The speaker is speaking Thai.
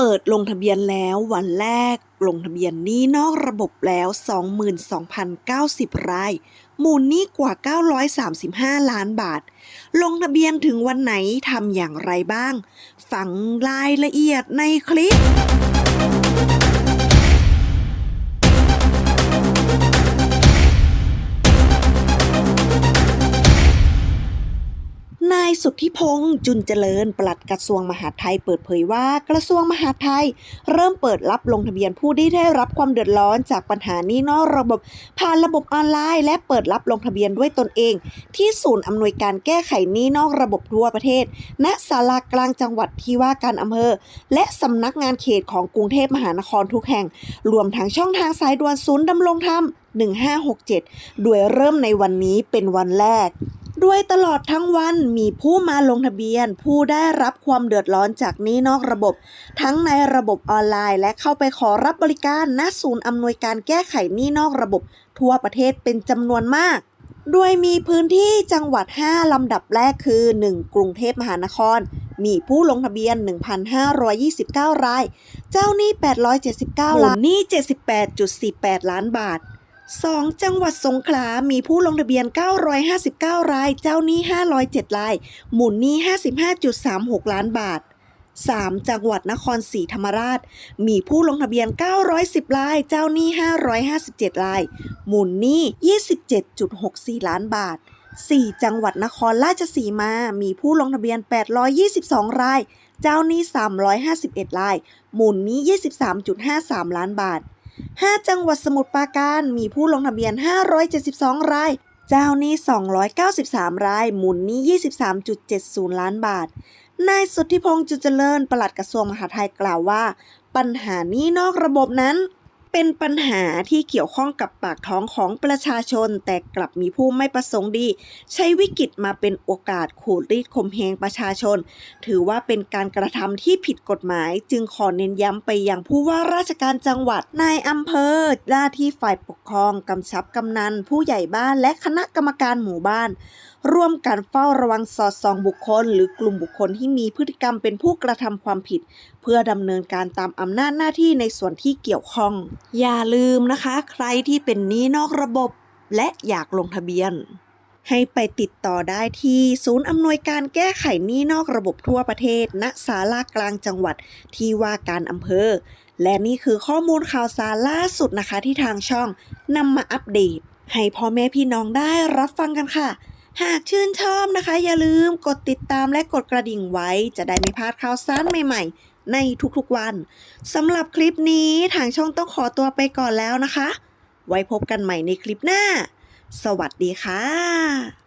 เปิดลงทะเบียนแล้ววันแรก ลงทะเบียนนี้นอกระบบแล้ว 22,090 ราย มูลนี้กว่า 935 ล้านบาท ลงทะเบียนถึงวันไหนทำอย่างไรบ้างฟังรายละเอียดในคลิปายสุทธิพงษ์จุนเจริญ ปลัดกระทรวงมหาดไทยเปิดเผยว่ากระทรวงมหาดไทย เริ่มเปิดรับลงทะเบียนผู้ที่ได้รับความเดือดร้อนจากปัญหานี้นอกระบบผ่านระบบออนไลน์ และเปิดรับลงทะเบียนด้วยตนเอง ที่ศูนย์อำนวยการแก้ไขนี้นอกระบบทั่วประเทศ ณศาลากลางจังหวัดที่ว่าการอำเภอ และสำนักงานเขตของกรุงเทพมหานครทุกแห่ง รวมทั้งช่องทางสายด่วนศูนย์ดำรงธรรม1567 โดยเริ่มในวันนี้เป็นวันแรก ด้วยตลอดทั้งวันมีผู้มาลงทะเบียน ผู้ได้รับความเดือดร้อนจากนี้นอกระบบ ทั้งในระบบออนไลน์ และเข้าไปขอรับบริการณศูนย์อำนวยการแก้ไขนี้นอกระบบ ทั่วประเทศเป็นจำนวนมากโดยมีพื้นที่จังหวัด 5 ลำดับแรกคือ 1. กรุงเทพมหานคร มีผู้ลงทะเบียน 1,529 ราย เจ้าหนี้ 879ล้านหนี้ 78.48 ล้านบาท 2. จังหวัดสงขลา มีผู้ลงทะเบียน 959 ราย เจ้าหนี้ 507 ราย หมุนหนี้ 55.36 ล้านบาท 3. จังหวัดนครศรีธรรมราช มีผู้ลงทะเบียน 910 ราย เจ้าหนี้ 557 ราย หมุนหนี้ 27.64 ล้านบาท 4. จังหวัดนครราชสีมา มีผู้ลงทะเบียน 822 ราย เจ้าหนี้ 351 ราย หมุนหนี้ 23.53 ล้านบาท 5 จังหวัดสมุทรปราการมีผู้ลงทะเบียน 572 ราย เจ้าหนี้ 293 ราย หมุนหนี้ 23.70 ล้านบาท นายสุทธิพงษ์จุเจริญปลัดกระทรวงมหาดไทยกล่าวว่า ปัญหานี้นอกระบบนั้น เป็นปัญหาที่เกี่ยวข้องกับปากท้องของประชาชน แต่กลับมีผู้ไม่ประสงค์ดี ใช้วิกฤตมาเป็นโอกาสขูดรีดข่มเหงประชาชน ถือว่าเป็นการกระทำที่ผิดกฎหมาย จึงขอเน้นย้ำไปยังผู้ว่าราชการจังหวัดนายอำเภอหน้าที่ฝ่ายปกครองกำชับกำนัน ผู้ใหญ่บ้านและคณะกรรมการหมู่บ้าน ร่วมกันเฝ้าระวังสอดส่องบุคคล หรือกลุ่มบุคคลที่มีพฤติกรรมเป็นผู้กระทำความผิด เพื่อดำเนินการตามอำนาจหน้าที่ในส่วนที่เกี่ยวข้องอย่าลืมนะคะ ใครที่เป็นหนี้นอกระบบและอยากลงทะเบียน ให้ไปติดต่อได้ที่ศูนย์อำนวยการแก้ไขหนี้นอกระบบทั่วประเทศ ณศาลากลางจังหวัดที่ว่าการอำเภอ และนี่คือข้อมูลข่าวสารล่าสุดนะคะที่ทางช่องนำมาอัปเดต ให้พ่อแม่พี่น้องได้รับฟังกันค่ะ หากชื่นชอบนะคะ อย่าลืมกดติดตามและกดกระดิ่งไว้ จะได้ไม่พลาดข่าวสารใหม่ๆ ในทุกๆวันสำหรับคลิปนี้ทางช่องต้องขอตัวไปก่อนแล้วนะคะ ไว้พบกันใหม่ในคลิปหน้า สวัสดีค่ะ